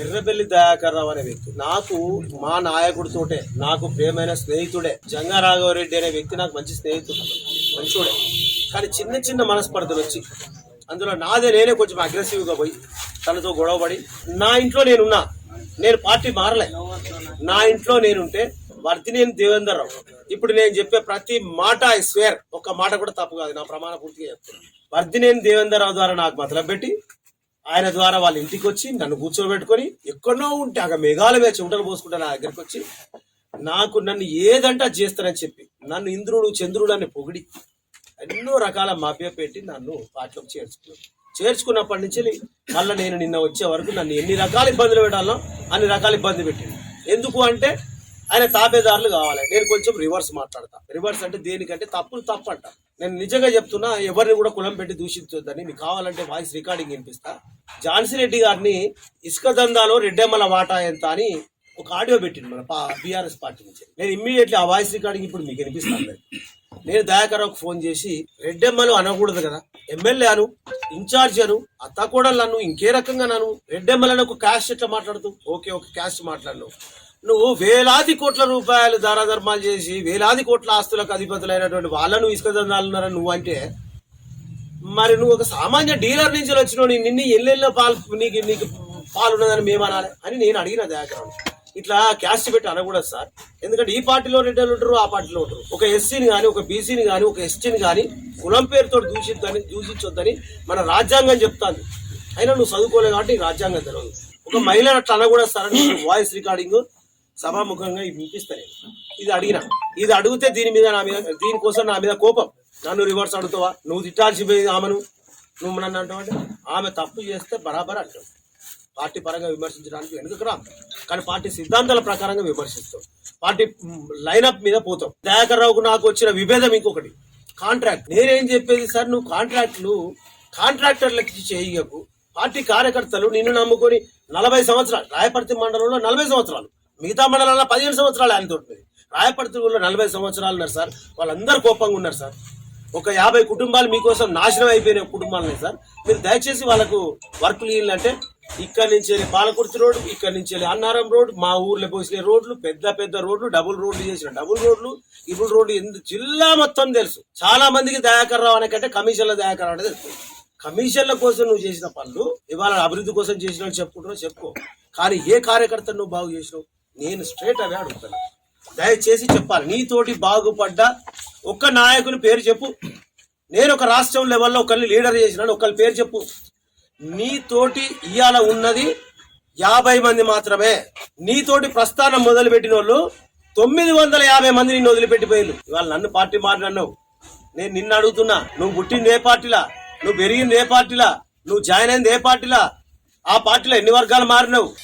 ఎర్రబెల్లి దయాకర్రావు అనే వ్యక్తి. నాకు మా నాయకుడితోటే నాకు ప్రియమైన స్నేహితుడే జంగారాఘవరెడ్డి అనే వ్యక్తి నాకు మంచి స్నేహితుడు మంచోడే. కానీ చిన్న చిన్న మనస్పర్ధలు వచ్చి అందులో నాదే నేనే కొంచెం అగ్రెసివ్గా పోయి తనతో గొడవపడి నా ఇంట్లో నేనున్నా నేను పార్టీ మారలే. నా ఇంట్లో నేనుంటే వర్తినేని దేవేందర్ రావు. ఇప్పుడు నేను చెప్పే ప్రతి మాట ఐ స్వేర్ ఒక్క మాట కూడా తప్పు కాదు నా ప్రమాణ పూర్తిగా చెప్తాను వర్ధినేని దేవేందర్ రావు ద్వారా నాకు మతలబెట్టి ఆయన ద్వారా వాళ్ళ ఇంటికి వచ్చి నన్ను కూర్చోబెట్టుకొని ఎక్కడో ఉంటే అక్కడ మేఘాల మీద చెమటలు పోసుకుంటే నా దగ్గరికి వచ్చి నాకు నన్ను ఏదంటే చేస్తారని చేస్తానని చెప్పి నన్ను ఇంద్రుడు చంద్రుడు అని పొగిడి ఎన్నో రకాల మాఫియా పెట్టి నన్ను పార్టీలోకి చేర్చుకున్నాను చేర్చుకున్నప్పటి నుంచి మళ్ళీ నేను నిన్న వచ్చే వరకు నన్ను ఎన్ని రకాల ఇబ్బందులు పెట్టాలో అన్ని రకాల ఇబ్బంది పెట్టింది ఎందుకు అంటే ఆయన తాపేదారులు కావాలి. నేను కొంచెం రివర్స్ మాట్లాడతా. రివర్స్ అంటే దేనికంటే తప్పులు తప్పు అంట నేను నిజంగా చెప్తున్నా ఎవరిని కూడా కులం పెట్టి దూషించొద్దని మీకు కావాలంటే వాయిస్ రికార్డింగ్ వినిపిస్తా. ఝాన్సీ రెడ్డి గారిని ఇసుక దందాలో రెడ్డెమ్మల వాటా ఎంత అని ఒక ఆడియో పెట్టింది మన బీఆర్ఎస్ పార్టీ నుంచి. నేను ఇమ్మీడియట్లీ ఆ వాయిస్ రికార్డింగ్ ఇప్పుడు మీకు వినిపిస్తాను నేను దయాకరావుకు ఫోన్ చేసి రెడ్డెమ్మలు అనకూడదు కదా. ఎమ్మెల్యే అను ఇన్ఛార్జ్ అను అత్తకూడలు అను ఇంకే రకంగా నన్ను రెడ్డెమ్మలను ఒక క్యాష్ ఎట్లా మాట్లాడుతూ? ఓకే ఒక క్యాష్ మాట్లాడు. నువ్వు వేలాది కోట్ల రూపాయలు దారాధర్మాలు చేసి వేలాది కోట్ల ఆస్తులకు అధిపతులైనటువంటి వాళ్ళను ఇసుక దందాలున్నారని నువ్వు అంటే మరి నువ్వు ఒక సామాన్య డీలర్ నుంచి వచ్చినావు నీ నిన్ను ఎల్లెల్లో పాలు నీకు నీకు పాలు ఉన్నదని మేము అనాలి అని నేను అడిగిన దయాకరణ ఇట్లా క్యాస్ట్ పెట్టి అనకూడదు సార్. ఎందుకంటే ఈ పార్టీలో రెడ్డలు ఉంటారు ఆ పార్టీలో ఉంటారు. ఒక ఎస్సీని కానీ ఒక బీసీని కానీ ఒక ఎస్టీని కానీ కులం పేరుతో దూషిద్దని దూషించొద్దని మన రాజ్యాంగం చెప్తాను అయినా నువ్వు చదువుకోలేదు కాబట్టి రాజ్యాంగం తెలియదు ఒక మహిళ అట్లా అనకూడదు సార్ అని వాయిస్ రికార్డింగ్ సభాముఖంగా వినిపిస్తాను ఇది అడిగిన. ఇది అడిగితే దీని మీద నా మీద దీనికోసం నా మీద కోపం. నన్ను రివర్స్ అడుగుతావా? నువ్వు తిట్టాల్సిపోయింది ఆమెను. నువ్వు నన్ను అంటావంటే ఆమె తప్పు చేస్తే బరాబర్ అంటావు. పార్టీ పరంగా విమర్శించడానికి వెనుకకు రా. కానీ పార్టీ సిద్ధాంతాల ప్రకారంగా విమర్శిస్తాం పార్టీ లైనప్ మీద పోతాం దయాకర్ రావుకు నాకు వచ్చిన విభేదం ఇంకొకటి. కాంట్రాక్ట్ నేనేం చెప్పేది సార్? నువ్వు కాంట్రాక్ట్లు కాంట్రాక్టర్లకి చేయకు. పార్టీ కార్యకర్తలు నిన్ను నమ్ముకొని నలభై సంవత్సరాలు రాయపర్తి మండలంలో నలభై సంవత్సరాలు మిగతా మండలాల్లో పదిహేను సంవత్సరాలు ఆయన తోటి రాయపర్తి ఊళ్ళో నలభై సంవత్సరాలు ఉన్నారు సార్. వాళ్ళందరూ కోపంగా ఉన్నారు సార్. ఒక యాభై కుటుంబాలు మీకోసం నాశనం అయిపోయిన కుటుంబాలు సార్ మీరు దయచేసి వాళ్ళకు వర్క్ ఇవ్వాలంటే ఇక్కడ నుంచి వెళ్ళి పాలకుర్తి రోడ్ ఇక్కడ నుంచి వెళ్ళి అన్నారం రోడ్ మా ఊర్లో పోసిన రోడ్లు పెద్ద పెద్ద రోడ్లు డబుల్ రోడ్లు చేసిన డబుల్ రోడ్లు ఇప్పుడు రోడ్లు ఎందుకు జిల్లా మొత్తం తెలుసు. చాలా మందికి దయాకర్ రావు అనకంటే కమిషన్ల దయాకర్ రావు తెలుసు. కమిషన్ల కోసం నువ్వు చేసిన పనులు ఇవాళ అభివృద్ధి కోసం చేసిన చెప్పుకుంటున్నావు చెప్పుకో కానీ ఏ కార్యకర్త నువ్వు బాగు చేసినావు? నేను స్ట్రేట్ అవే అడుగుతాను దయచేసి చెప్పాలి. నీతోటి బాగుపడ్డ ఒక్క నాయకుని పేరు చెప్పు. నేను ఒక రాష్ట్రం లెవెల్లో ఒకరిని లీడర్ చేసినాను. ఒకరి పేరు చెప్పు. నీతోటి ఇవాళ ఉన్నది యాభై మంది మాత్రమే. నీతోటి ప్రస్థానం మొదలుపెట్టిన వాళ్ళు తొమ్మిది వందల యాభై మంది నిన్ను వదిలిపెట్టిపోయారు ఇవాళ నన్ను పార్టీ మారినన్నావు నేను నిన్ను అడుగుతున్నా. నువ్వు పుట్టింది ఏ పార్టీలా? నువ్వు పెరిగింది ఏ పార్టీలా? నువ్వు జాయిన్ అయింది ఏ పార్టీలా? ఆ పార్టీలో ఎన్ని వర్గాలు మారినావు?